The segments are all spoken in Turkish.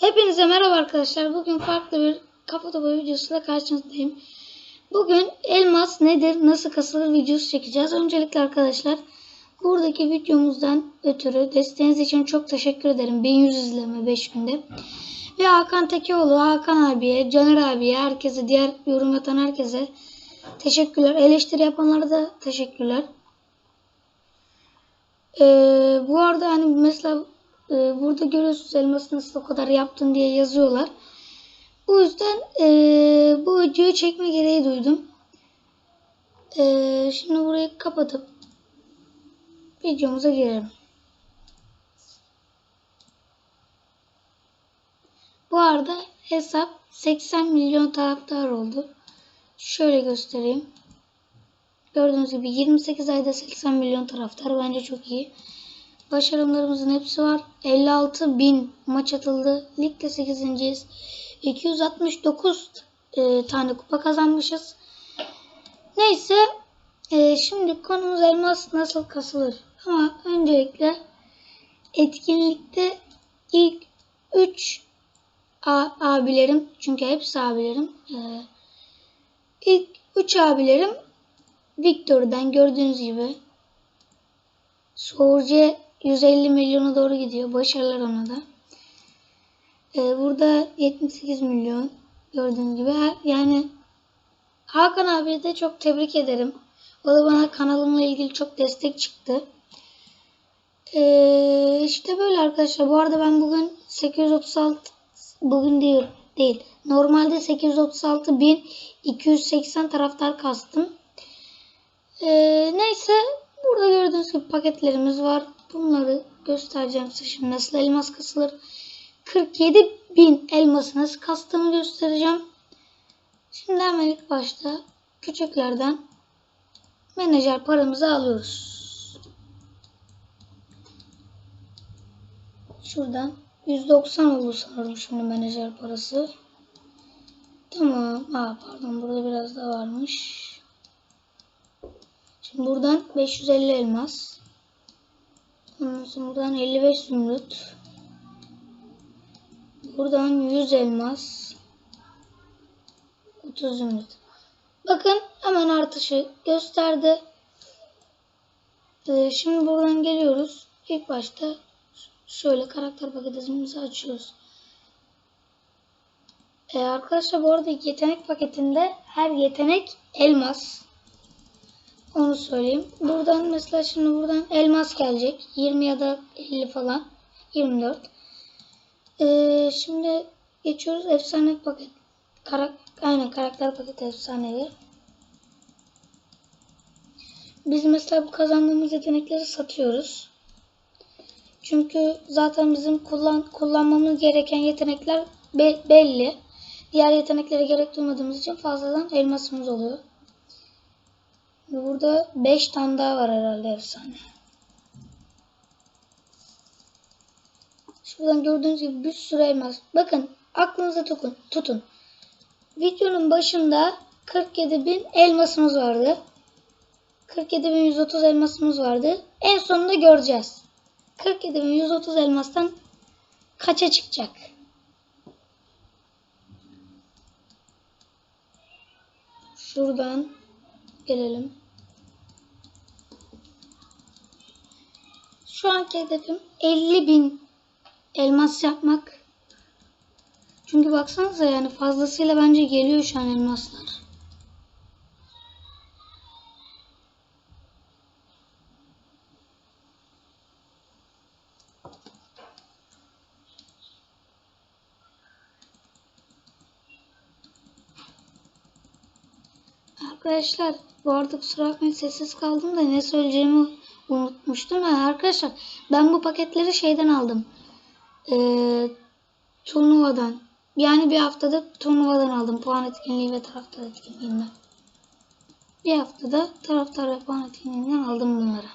Hepinize merhaba arkadaşlar. Bugün farklı bir kafa topu videosuyla karşınızdayım. Bugün elmas nedir, nasıl kasılır videosu çekeceğiz. Öncelikle arkadaşlar buradaki videomuzdan ötürü desteğiniz için çok teşekkür ederim. 1100 izleme 5 günde. Ve Hakan Tekeoğlu, Hakan abiye, Caner abiye, herkese, diğer yorum atan herkese teşekkürler. Eleştiri yapanlara da teşekkürler. Ee, bu arada hani mesela e, burada görüyorsunuz elması nasıl o kadar yaptın diye yazıyorlar. Bu yüzden e, bu videoyu çekme gereği duydum. E, şimdi burayı kapatıp videomuza girelim. Bu arada hesap 80 milyon taraftar oldu. Şöyle göstereyim. Gördüğünüz gibi 28 ayda 80 milyon taraftar bence çok iyi. Başarımlarımızın hepsi var. 56 bin maç atıldı. Ligde 8.yiz. 269 e, tane kupa kazanmışız. Neyse e, şimdi konumuz elmas nasıl kasılır. Ama öncelikle etkinlikte ilk 3 abilerim çünkü hepsi abilerim e, ilk 3 abilerim Victor'dan gördüğünüz gibi Soğurcu 150 milyona doğru gidiyor. Başarılar ona da. Ee, burada 78 milyon gördüğünüz gibi. Yani Hakan abi de çok tebrik ederim. O da bana kanalımla ilgili çok destek çıktı. Ee, işte böyle arkadaşlar. Bu arada ben bugün 836 bugün değil, değil. Normalde 836.280 taraftar kastım. Ee, neyse burada gördüğünüz gibi paketlerimiz var. Bunları göstereceğim size şimdi nasıl elmas kasılır. 47 bin elması nasıl kastığımı göstereceğim. Şimdi hemen ilk başta küçüklerden menajer paramızı alıyoruz. Şuradan 190 oldu sanırım şimdi menajer parası. Tamam. Aa, pardon burada biraz daha varmış. Şimdi buradan 550 elmas. Ondan buradan 55 zümrüt. Buradan 100 elmas. 30 zümrüt. Bakın hemen artışı gösterdi. Ee, şimdi buradan geliyoruz. İlk başta şöyle karakter paketimizi açıyoruz. Ee, arkadaşlar bu arada yetenek paketinde her yetenek elmas. Onu söyleyeyim. Buradan mesela şimdi buradan elmas gelecek. 20 ya da 50 falan. 24. Ee, şimdi geçiyoruz efsane paket. Karak Aynen karakter paketi efsanevi. Biz mesela bu kazandığımız yetenekleri satıyoruz. Çünkü zaten bizim kullan kullanmamız gereken yetenekler be belli. Diğer yeteneklere gerek duymadığımız için fazladan elmasımız oluyor. Burada 5 tane daha var herhalde efsane. Şuradan gördüğünüz gibi bir sürü elmas. Bakın aklınıza tutun. tutun. Videonun başında 47 bin elmasımız vardı. 47.130 elmasımız vardı. En sonunda göreceğiz. 47.130 elmastan kaça çıkacak? Şuradan gelelim. Şu anki hedefim 50 bin elmas yapmak. Çünkü baksanıza yani fazlasıyla bence geliyor şu an elmaslar. Arkadaşlar bu arada kusura bakmayın sessiz kaldım da ne söyleyeceğimi unutmuştum. Yani arkadaşlar ben bu paketleri şeyden aldım. Ee, turnuvadan. Yani bir haftada turnuvadan aldım. Puan etkinliği ve taraftar etkinliğinden. Bir haftada taraftar ve puan etkinliğinden aldım bunları.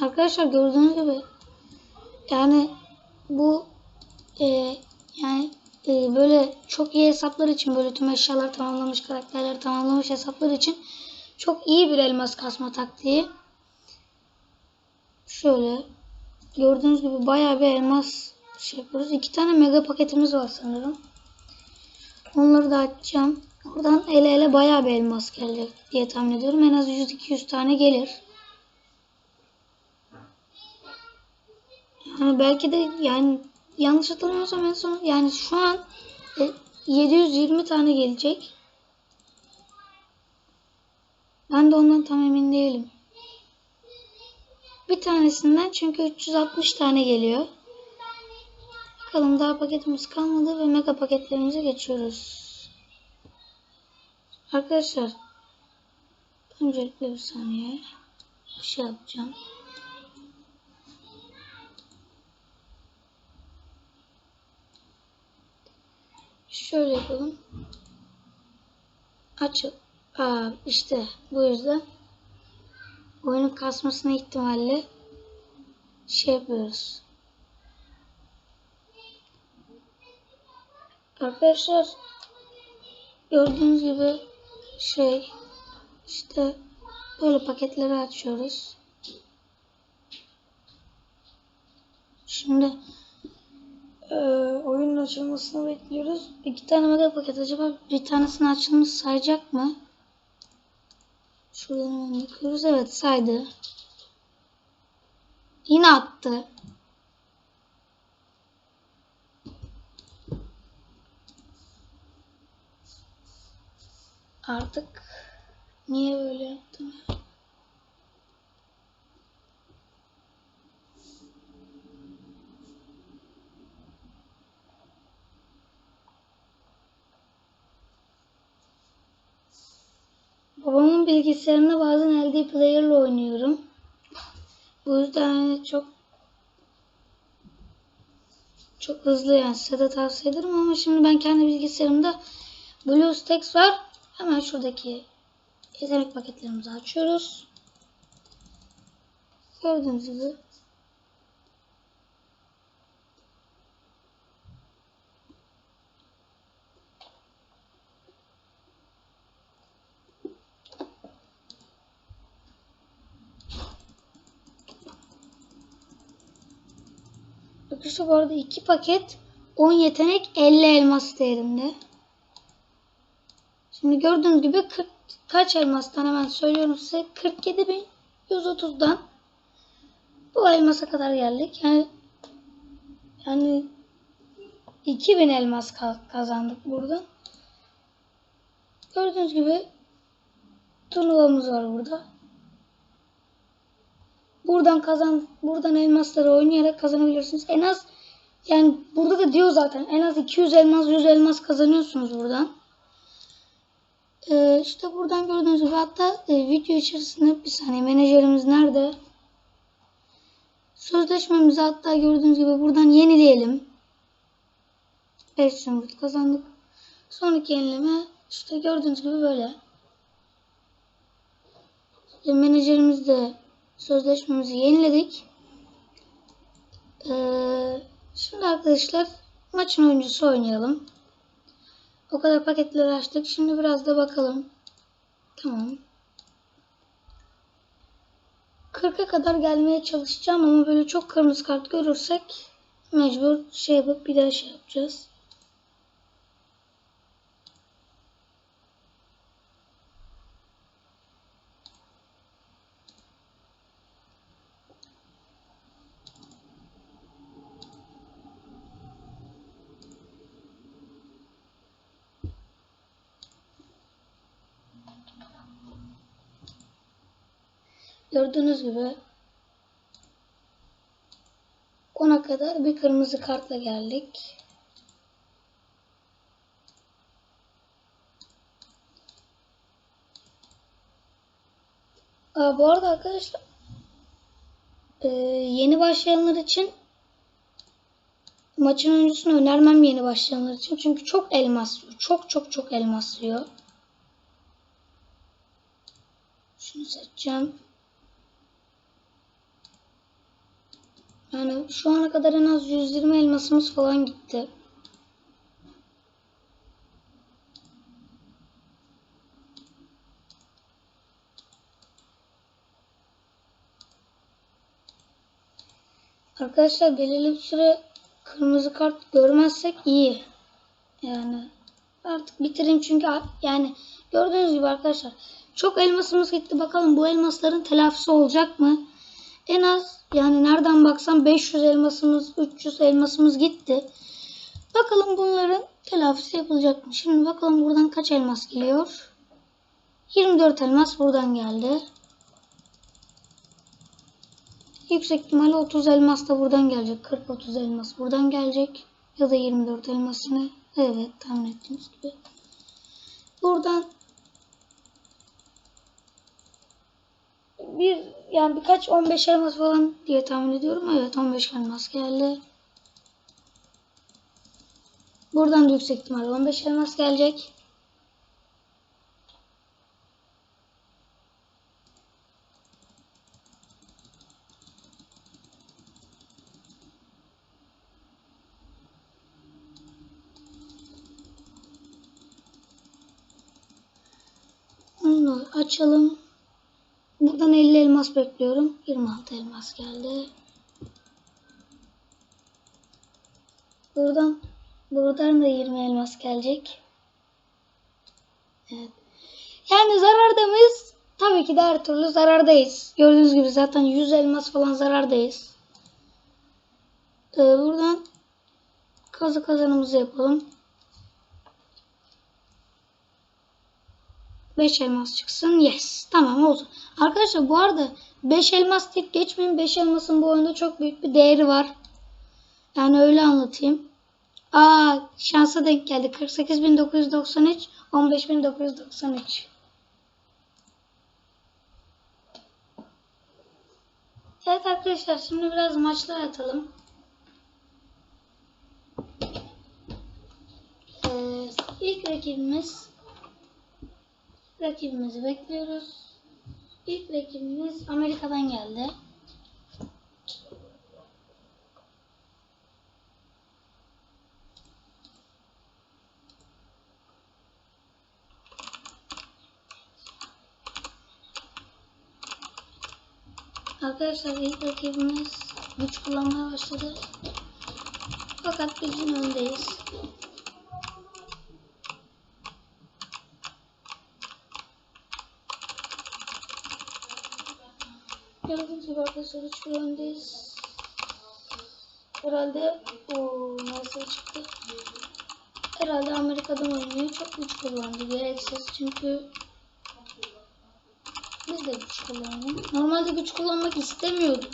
Arkadaşlar gördüğünüz gibi yani bu e, yani e, böyle çok iyi hesaplar için böyle tüm eşyalar tamamlamış karakterleri tamamlamış hesaplar için çok iyi bir elmas kasma taktiği. Şöyle gördüğünüz gibi bayağı bir elmas şey yapıyoruz. İki tane mega paketimiz var sanırım. Onları da açacağım. Oradan ele ele bayağı bir elmas gelecek diye tahmin ediyorum. En az 100-200 tane gelir. Yani belki de yani yanlış hatırlamıyorsam en son yani şu an e, 720 tane gelecek. Ben de ondan tam emin değilim. Bir tanesinden çünkü 360 tane geliyor. Bakalım daha paketimiz kalmadı ve mega paketlerimize geçiyoruz. Arkadaşlar öncelikle bir saniye bir şey yapacağım. Şöyle yapalım. Aç. Aa, işte bu yüzden oyunun kasmasına ihtimalle şey yapıyoruz. Arkadaşlar gördüğünüz gibi şey işte böyle paketleri açıyoruz. Şimdi e, oyunun açılmasını bekliyoruz. İki tane mega paket acaba bir tanesinin açılmış sayacak mı? Şuradan bakıyoruz. Evet saydı. Yine attı. Artık niye böyle yaptım? Babamın bilgisayarında bazen LD Player'la oynuyorum. Bu yüzden çok çok hızlı yani size de tavsiye ederim ama şimdi ben kendi bilgisayarımda BlueStacks var. Hemen şuradaki yetenek paketlerimizi açıyoruz. Gördüğünüz gibi Arkadaşlar bu arada iki paket 10 yetenek 50 elmas değerinde. Şimdi gördüğünüz gibi 40 kaç elmastan hemen söylüyorum size. 47.130'dan bu elmasa kadar geldik. Yani yani 2000 elmas kazandık buradan. Gördüğünüz gibi turnuvamız var burada. Buradan kazan buradan elmasları oynayarak kazanabilirsiniz. En az yani burada da diyor zaten en az 200 elmas 100 elmas kazanıyorsunuz buradan. Ee, işte buradan gördüğünüz gibi hatta e, video içerisinde bir saniye menajerimiz nerede? Sözleşmemizi hatta gördüğünüz gibi buradan yenileyelim. 5 zümrüt kazandık. Sonraki yenileme işte gördüğünüz gibi böyle. İşte menajerimiz de sözleşmemizi yeniledik. Ee, şimdi arkadaşlar maçın oyuncusu oynayalım. O kadar paketleri açtık. Şimdi biraz da bakalım. Tamam. 40'a kadar gelmeye çalışacağım ama böyle çok kırmızı kart görürsek mecbur şey yapıp bir daha şey yapacağız. Gördüğünüz gibi 10'a kadar bir kırmızı kartla geldik. Aa, bu arada arkadaşlar e, yeni başlayanlar için maçın oyuncusunu önermem yeni başlayanlar için. Çünkü çok elmas. Çok çok çok elmas yiyor. Şunu seçeceğim. Yani şu ana kadar en az 120 elmasımız falan gitti. Arkadaşlar belirli bir süre kırmızı kart görmezsek iyi. Yani artık bitireyim çünkü yani gördüğünüz gibi arkadaşlar çok elmasımız gitti. Bakalım bu elmasların telafisi olacak mı? En az yani nereden baksam 500 elmasımız 300 elmasımız gitti. Bakalım bunların telafisi yapılacak mı? Şimdi bakalım buradan kaç elmas geliyor? 24 elmas buradan geldi. Yüksek ihtimalle 30 elmas da buradan gelecek. 40-30 elmas buradan gelecek. Ya da 24 elmas yine. Evet tahmin ettiğimiz gibi. Buradan bir yani birkaç 15 elmas falan diye tahmin ediyorum. Evet 15 elmas geldi. Buradan da yüksek ihtimalle 15 elmas gelecek. Da açalım. Buradan 50 elmas bekliyorum. 26 elmas geldi. Buradan buradan da 20 elmas gelecek. Evet. Yani zararda mıyız? Tabii ki de her türlü zarardayız. Gördüğünüz gibi zaten 100 elmas falan zarardayız. Ee, buradan kazı kazanımızı yapalım. 5 elmas çıksın. Yes. Tamam oldu. Arkadaşlar bu arada 5 elmas deyip geçmeyin. 5 elmasın bu oyunda çok büyük bir değeri var. Yani öyle anlatayım. Aa şansa denk geldi. 48.993 15.993 Evet arkadaşlar şimdi biraz maçlar atalım. Ee, ilk rakibimiz rakibimizi bekliyoruz. İlk rakibimiz Amerika'dan geldi. Arkadaşlar ilk rakibimiz güç kullanmaya başladı. Fakat biz yine öndeyiz. Gördüğünüz gibi arkadaşlar 3 bir öndeyiz. Herhalde o nasıl çıktı? Herhalde Amerika'dan oynuyor. Çok güç kullandı. Gereksiz çünkü biz de güç kullanalım. Normalde güç kullanmak istemiyordum.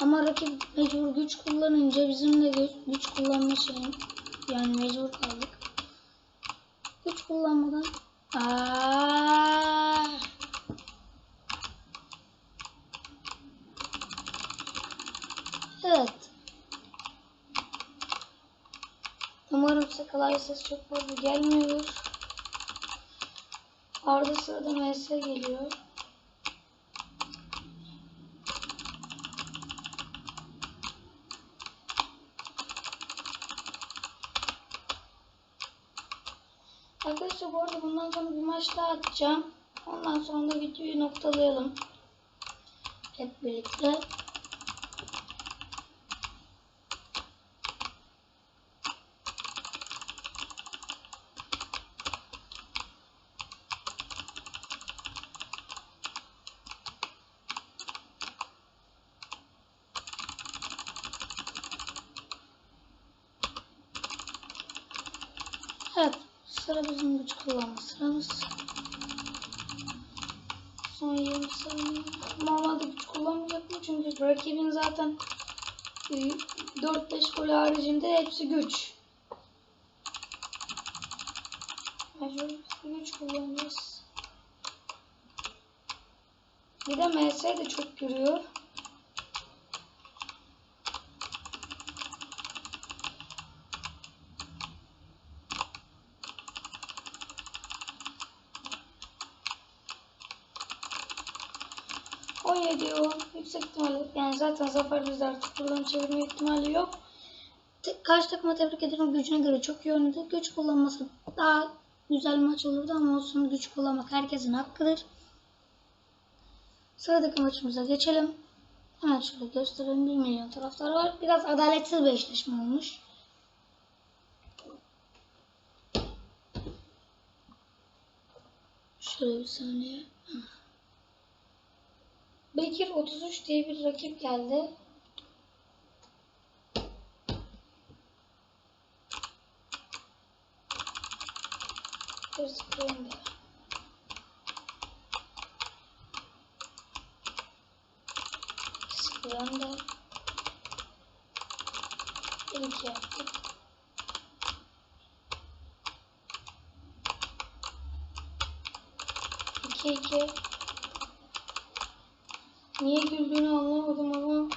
Ama rakip mecbur güç kullanınca bizim de güç, kullanma şeyim. Yani mecbur kaldık. Güç kullanmadan Aa! Evet. Klavye sesi çok fazla gelmiyor. Arada sırada MS geliyor. Arkadaşlar bu arada bundan sonra bir maç daha atacağım. Ondan sonra da videoyu noktalayalım. Hep birlikte. Evet. Sıra bizim güç kullanma sıramız. Son 20 saniye. Normalde güç kullanmayacaktım çünkü rakibin zaten e, 4-5 gol haricinde hepsi güç. Mecbur güç kullanacağız. Bir de MS de çok görüyor. O diyor. Yüksek ihtimalle yani zaten Zafer bizde artık buradan çevirme ihtimali yok. Te- karşı takıma tebrik ederim. Gücüne göre çok iyi oynadı. Güç kullanması daha güzel maç olurdu ama olsun güç kullanmak herkesin hakkıdır. Sıradaki maçımıza geçelim. Evet şöyle gösterelim 1 milyon taraftar var. Biraz adaletsiz bir eşleşme olmuş. Şöyle bir saniye. Bekir 33 diye bir rakip geldi. Sıfır önde. Bir iki yaptık. İki iki. Niye güldüğünü anlamadım ama.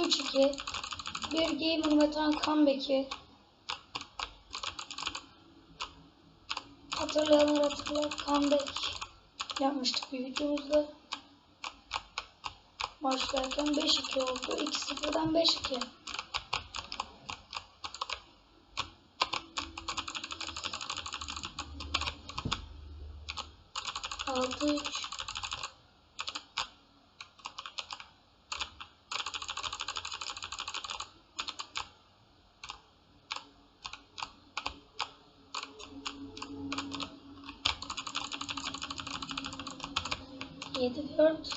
Üç iki. Bir gamer metan comeback'i. Hatırlayanlar hatırlar comeback yapmıştık bir videomuzda. Başlarken 5-2 oldu. 2-0'dan 5-2. Altı üç. Yedi dört.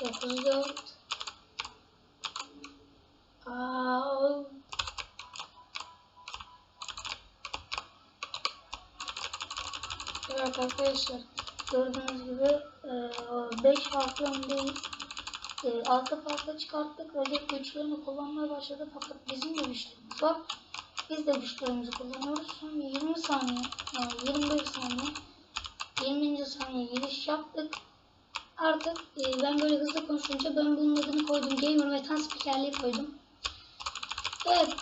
Dokuz dört. Aa, Evet arkadaşlar gördüğünüz gibi 5 farklı öndeyiz. 6 farklı çıkarttık. Rakip güçlerini kullanmaya başladı fakat bizim de güçlerimiz var. Biz de güçlerimizi kullanıyoruz. Son 20 saniye, yani 21 saniye, 20. saniye giriş yaptık. Artık e, ben böyle hızlı konuşunca ben bunun adını koydum. Gamer ve Tan spikerliği koydum. Evet.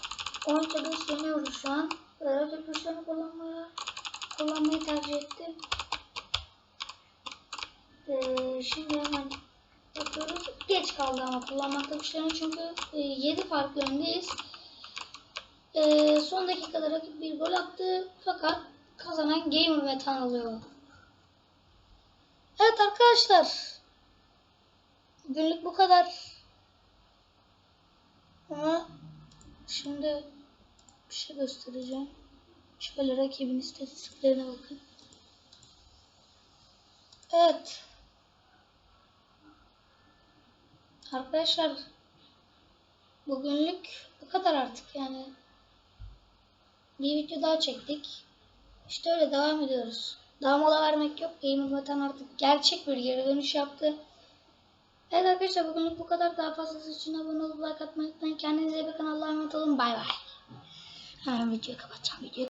10 tabi isteniyoruz şu an. E, Rakip güçlerini kullanmaya kullanmayı tercih etti. Ee, şimdi hemen bakıyoruz. Geç kaldı ama kullanmakta güçlerini çünkü e, 7 farklı öndeyiz. Ee, son dakikada rakip bir gol attı fakat kazanan Gamer ve Tan oluyor. Evet arkadaşlar. Bugünlük bu kadar. Ama şimdi bir şey göstereceğim. Şöyle rakibin istatistiklerine bakın. Evet. Arkadaşlar bugünlük bu kadar artık yani. Bir video daha çektik. İşte öyle devam ediyoruz. Daha mola vermek yok. Gamer Vatan artık gerçek bir geri dönüş yaptı. Evet arkadaşlar bugünlük bu kadar. Daha fazlası için abone olup like atmayı unutmayın. Kendinize iyi bakın. Allah'a emanet olun. Bay bay. Hemen videoyu kapatacağım. Videoyu